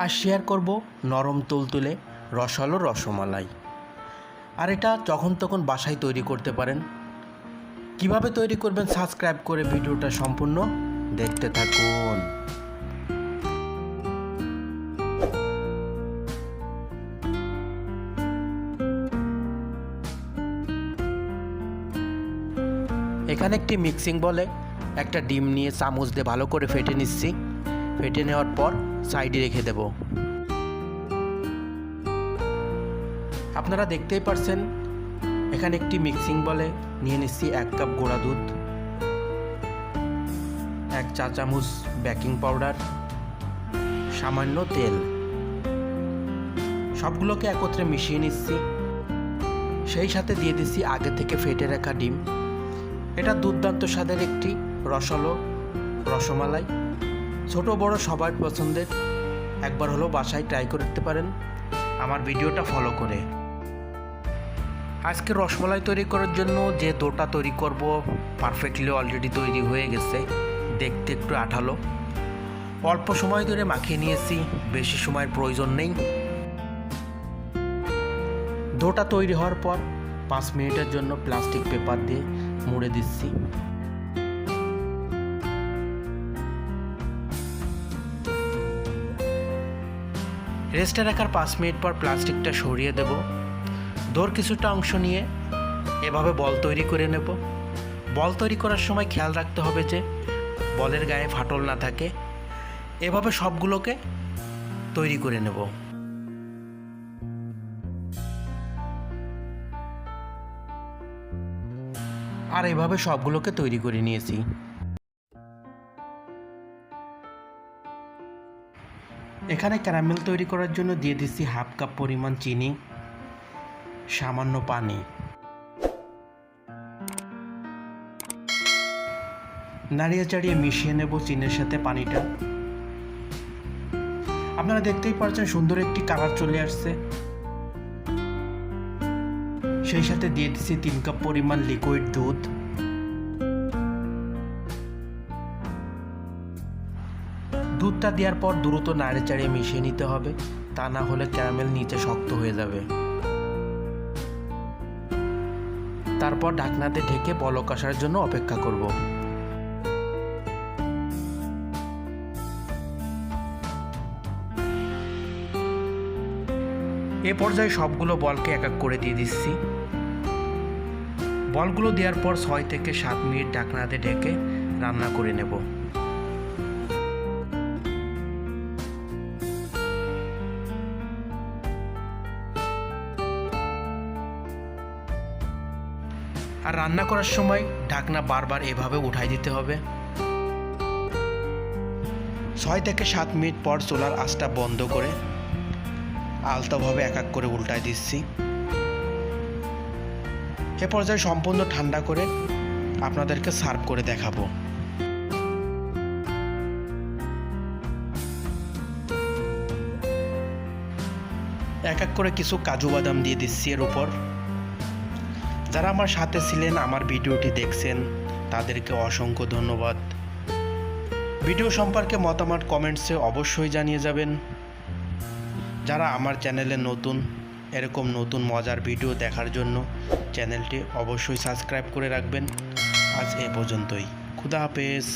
আর share করব নরম তুলতুলে রসালো রসমালাই। আর এটা যখন তখন বাসায় তৈরি করতে পারেন। কীভাবে তৈরি করবেন সাবস্ক্রাইব করে ভিডিওটা সম্পূর্ণ দেখতে থাকুন। এখানে একটি মিক্সিং বলে একটা ডিম নিয়ে চামচ দিয়ে ভালো করে ফেটে নিচ্ছি। ফেটে নেওয়ার পর সাইডে রেখে দেব। আপনারা দেখতেই পারছেন, এখানে একটি মিক্সিং বলে নিয়ে নিচ্ছি এক কাপ গোড়া দুধ, এক চা চামচ বেকিং পাউডার, সামান্য তেল। সবগুলোকে একত্রে মিশিয়ে নিচ্ছি। সেই সাথে দিয়ে দিচ্ছি আগে থেকে ফেটে রাখা ডিম। এটা দুর্দান্ত স্বাদের একটি রসালো রসমালাই। ছোট বড় সবার পছন্দের, একবার হলো বাসায় ট্রাই করতে পারেন। আমার ভিডিওটা ফলো করে। আজকে রসমালাই তৈরি করার জন্য যে দোটা তৈরি করব পারফেক্টলি অলরেডি তৈরি হয়ে গেছে, দেখতে একটু আঠালো। অল্প সময় ধরে মাখিয়ে নিয়েছি, বেশি সময়ের প্রয়োজন নেই। দোটা তৈরি হওয়ার পর পাঁচ মিনিটের জন্য প্লাস্টিক পেপার দিয়ে মুড়ে দিচ্ছি। রেস্টে রাখার পাঁচ মিনিট পর প্লাস্টিকটা সরিয়ে দেব। দোর কিছুটা অংশ নিয়ে এভাবে বল তৈরি করে নেব। বল তৈরি করার সময় খেয়াল রাখতে হবে যে বলের গায়ে ফাটল না থাকে। এভাবে সবগুলোকে তৈরি করে নেব। আর এভাবে সবগুলোকে তৈরি করে নিয়েছি। এখানে ক্যারামেল তৈরি করার জন্য দিয়ে দিচ্ছি হাফ কাপ পরিমাণ চিনি, সামান্য পানি। নাড়িয়ে চাড়িয়ে মিশিয়ে নেব চিনের সাথে পানিটা। আপনারা দেখতেই পারছেন সুন্দর একটি কালার চলে আসছে। সেই সাথে দিয়ে দিচ্ছি তিন কাপ পরিমাণ লিকুইড দুধ। দুধটা দেওয়ার পর দ্রুত নাড়ে চাড়িয়ে মিশিয়ে নিতে হবে। তা না হলে ক্যারামেল নিচে শক্ত হয়ে যাবে। তারপর ঢাকনাতে ঢেকে বলক আসার জন্য অপেক্ষা করব। এ পর্যায়ে সবগুলো বলকে এক এক করে দিয়ে দিচ্ছি। বলগুলো দেওয়ার পর ছয় থেকে সাত মিনিট ঢাকনাতে ঢেকে রান্না করে নেব। আর রান্না করার সময় ঢাকনা বারবার এভাবে উঠাই দিতে হবে। ছয় থেকে সাত মিনিট পর চুলার আঁচটা বন্ধ করে আলতাভাবে এক এক করে উল্টায় দিচ্ছি। এ পর্যায়ে সম্পূর্ণ ঠান্ডা করে আপনাদেরকে সার্ভ করে দেখাবো। এক এক করে কিছু কাজু বাদাম দিয়ে দিচ্ছি এর উপর। যারা আমার সাথে ছিলেন, আমার ভিডিওটি দেখছেন, তাদেরকে অসংখ্য ধন্যবাদ। ভিডিও সম্পর্কে মতামত কমেন্টসে অবশ্যই জানিয়ে যাবেন। যারা আমার চ্যানেলে নতুন, এরকম নতুন মজার ভিডিও দেখার জন্য চ্যানেলটি অবশ্যই সাবস্ক্রাইব করে রাখবেন। আজ এ পর্যন্তই। খুদা হাফেজ।